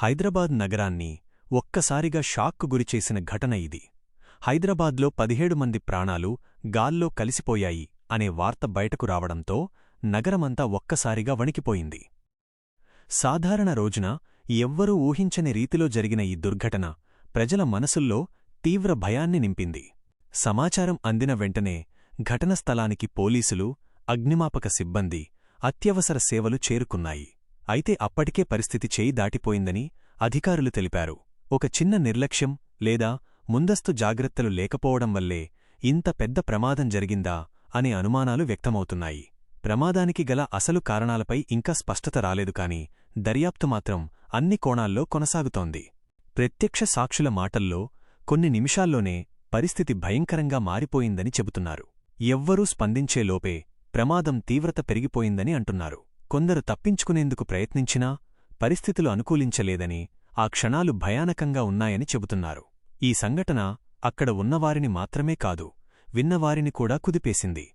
హైదరాబాద్ నగరాన్ని ఒక్కసారిగా షాక్కు గురిచేసిన ఘటన ఇది. హైదరాబాద్లో పదిహేడు మంది ప్రాణాలు గాల్లో కలిసిపోయాయి అనే వార్త బయటకు రావడంతో నగరమంతా ఒక్కసారిగా వణికిపోయింది. సాధారణ రోజున ఎవ్వరూ ఊహించని రీతిలో జరిగిన ఈ దుర్ఘటన ప్రజల మనసుల్లో తీవ్ర భయాన్ని నింపింది. సమాచారం అందిన వెంటనే ఘటన స్థలానికి పోలీసులు అగ్నిమాపక సిబ్బంది అత్యవసర సేవలు చేరుకున్నాయి. అయితే అప్పటికే పరిస్థితి చేయి దాటిపోయిందని అధికారులు తెలిపారు. ఒక చిన్న నిర్లక్ష్యం లేదా ముందస్తు జాగ్రత్తలు లేకపోవడం వల్లే ఇంత పెద్ద ప్రమాదం జరిగిందా అనే అనుమానాలు వ్యక్తమవుతున్నాయి. ప్రమాదానికి గల అసలు కారణాలపై ఇంకా స్పష్టత రాలేదు కాని దర్యాప్తు మాత్రం అన్ని కోణాల్లో కొనసాగుతోంది. ప్రత్యక్ష సాక్షుల మాటల్లో కొన్ని నిమిషాల్లోనే పరిస్థితి భయంకరంగా మారిపోయిందని చెబుతున్నారు. ఎవ్వరూ స్పందించేలోపే ప్రమాదం తీవ్రత పెరిగిపోయిందని అంటున్నారు. కొందరు తప్పించుకునేందుకు ప్రయత్నించినా పరిస్థితులు అనుకూలించలేదని ఆ క్షణాలు భయానకంగా ఉన్నాయని చెబుతున్నారు. ఈ సంఘటన అక్కడ ఉన్నవారిని మాత్రమే కాదు విన్నవారిని కూడా కుదిపేసింది.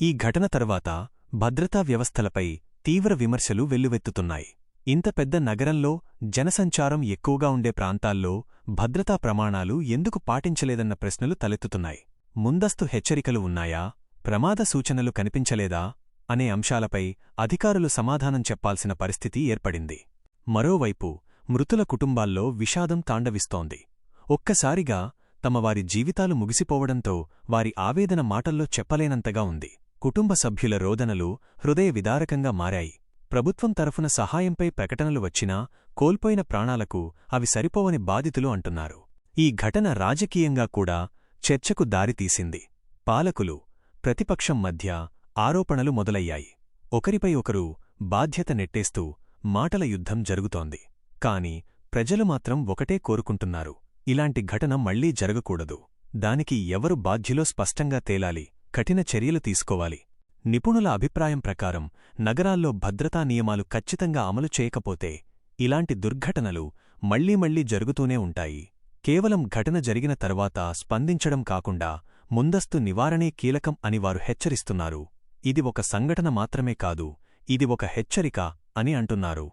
ఈ ఘటన తర్వాత భద్రతా వ్యవస్థలపై తీవ్ర విమర్శలు వెల్లువెత్తుతున్నాయి. ఇంత పెద్ద నగరంలో జనసంచారం ఎక్కువగా ఉండే ప్రాంతాల్లో భద్రతా ప్రమాణాలు ఎందుకు పాటించలేదన్న ప్రశ్నలు తలెత్తుతున్నాయి. ముందస్తు హెచ్చరికలు ఉన్నాయా? ప్రమాద సూచనలు కనిపించలేదా? అనే అంశాలపై అధికారులు సమాధానం చెప్పాల్సిన పరిస్థితి ఏర్పడింది. మరోవైపు మృతుల కుటుంబాల్లో విషాదం తాండవిస్తోంది. ఒక్కసారిగా తమ వారి జీవితాలు ముగిసిపోవడంతో వారి ఆవేదన మాటల్లో చెప్పలేనంతగా ఉంది. కుటుంబ సభ్యుల రోదనలు హృదయ విదారకంగా మారాయి. ప్రభుత్వం తరఫున సహాయంపై ప్రకటనలు వచ్చినా కోల్పోయిన ప్రాణాలకు అవి సరిపోవని బాధితులు అంటున్నారు. ఈ ఘటన రాజకీయంగా కూడా చర్చకు దారితీసింది. పాలకులు ప్రతిపక్షం మధ్య ఆరోపణలు మొదలయ్యాయి. ఒకరిపై ఒకరు బాధ్యత నెట్టేస్తూ మాటల యుద్ధం జరుగుతోంది. కాని ప్రజలు మాత్రం ఒకటే కోరుకుంటున్నారు. ఇలాంటి ఘటన మళ్ళీ జరగకూడదు. దానికి ఎవరు బాధ్యులో స్పష్టంగా తేలాలి కఠిన చర్యలు తీసుకోవాలి. నిపుణుల అభిప్రాయం ప్రకారం నగరాల్లో భద్రతా నియమాలు ఖచ్చితంగా అమలు చేయకపోతే ఇలాంటి దుర్ఘటనలు మళ్ళీ మళ్ళీ జరుగుతూనే ఉంటాయి. కేవలం ఘటన జరిగిన తర్వాత స్పందించడం కాకుండా ముందస్తు నివారణే కీలకం అని వారు హెచ్చరిస్తున్నారు. ఇది ఒక సంఘటన మాత్రమే కాదు ఇది ఒక హెచ్చరిక అని అంటున్నారు.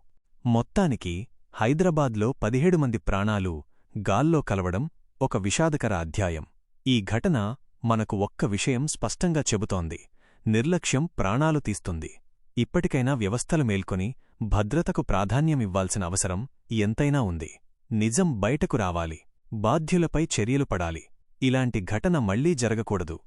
మొత్తానికి హైదరాబాద్లో పదిహేడు మంది ప్రాణాలు గాల్లో కలవడం ఒక విషాదకర అధ్యాయం. ఈ ఘటన మనకు ఒక్క విషయం స్పష్టంగా చెబుతోంది. నిర్లక్ష్యం ప్రాణాలు తీస్తుంది. ఇప్పటికైనా వ్యవస్థలు మేల్కొని భద్రతకు ప్రాధాన్యమివ్వాల్సిన అవసరం ఎంతైనా ఉంది. నిజం బయటకు రావాలి. బాధ్యులపై చర్యలు పడాలి. ఇలాంటి ఘటన మళ్ళీ జరగకూడదు.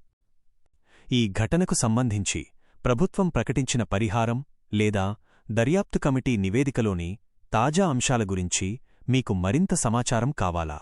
ఈ ఘటనకు సంబంధించి ప్రభుత్వం ప్రకటించిన పరిహారం లేదా దర్యాప్తు కమిటీ నివేదికలోని తాజా అంశాల గురించి మీకు మరింత సమాచారం కావాలా?